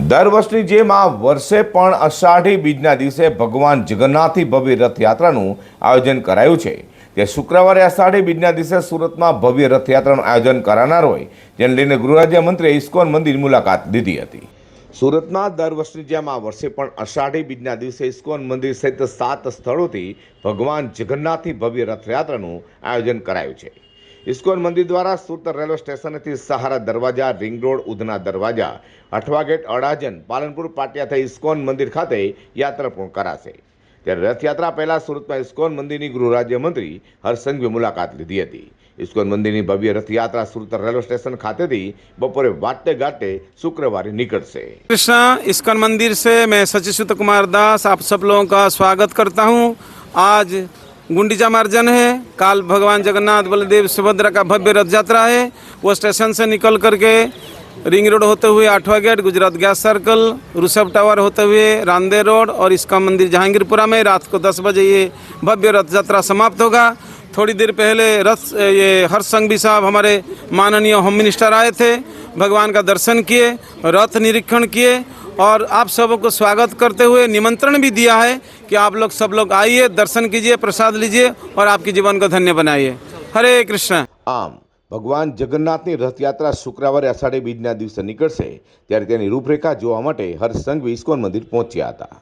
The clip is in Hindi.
દર વર્ષની જેમ આ વર્ષે પણ અષાઢી બીજના દિવસે ભગવાન જગન્નાથની ભવ્ય રથયાત્રાનું આયોજન કરાયું છે. તે શુક્રવારે અષાઢી બીજના દિવસે સુરતમાં ભવ્ય રથયાત્રાનું આયોજન કરાનાર હોય, જેને લઈને ગૃહરાજ્યમંત્રીએ ઇસ્કોન મંદિર મુલાકાત લીધી હતી. સુરતમાં દર વર્ષની જેમ આ વર્ષે પણ અષાઢી બીજના દિવસે ઇસ્કોન મંદિર સહિત સાત સ્થળોથી ભગવાન જગન્નાથની ભવ્ય રથયાત્રાનું આયોજન કરાયું છે. ઇસ્કોન મંદિર દ્વારા સુરત રેલવે સ્ટેશનથી સહારા દરવાજા ring road Udhna Darwaja Athwa gate Adajan Palanpur Patiya થઈ ઇસ્કોન મંદિર ખાતે યાત્રા પૂર્ણ કરાશે ત્યારે રથયાત્રા પહેલા સુરતમાં ઇસ્કોન મંદિરની ગૃહ રાજ્યમંત્રી હર્ષસંઘવી મુલાકાત લીધી હતી ઇસ્કોન મંદિરની ભવ્ય રથયાત્રા સુરત રેલવે સ્ટેશન ખાતેથી બપોરે વાટે ઘાટે શુક્રવારે નીકળશે कृष्णा इस्कन मंदिर से मैं सचिसुत कुमार दास आप सब लोगों का स्वागत करता हूँ आज गुंडीचा मार्जन है। काल भगवान जगन्नाथ बलदेव सुभद्रा का भव्य रथ यात्रा है। वो स्टेशन से निकल करके रिंग रोड होते हुए आठवा gate, Gujarat gas circle Rishabh tower होते हुए रांदे रोड और इसका मंदिर जहांगीरपुरा में रात को दस बजे ये भव्य रथ यात्रा समाप्त होगा। थोड़ी देर पहले रथ, ये हर्ष संघवी साहब हमारे माननीय होम मिनिस्टर आए थे। भगवान का दर्शन किए, रथ निरीक्षण किए और आप सबों को स्वागत करते हुए निमंत्रण भी दिया है कि आप लोग सब लोग आइए दर्शन कीजिए प्रसाद लीजिए और आपके जीवन को धन्य बनाइए हरे कृष्ण આમ ભગવાન જગન્નાથની રથયાત્રા શુક્રવારે અષાઢી બીજના દિવસે નીકળશે ત્યારે તેની રૂપરેખા જોવા માટે હર્ષ સંઘવી ઇસ્કોન મંદિર પહોંચ્યા હતા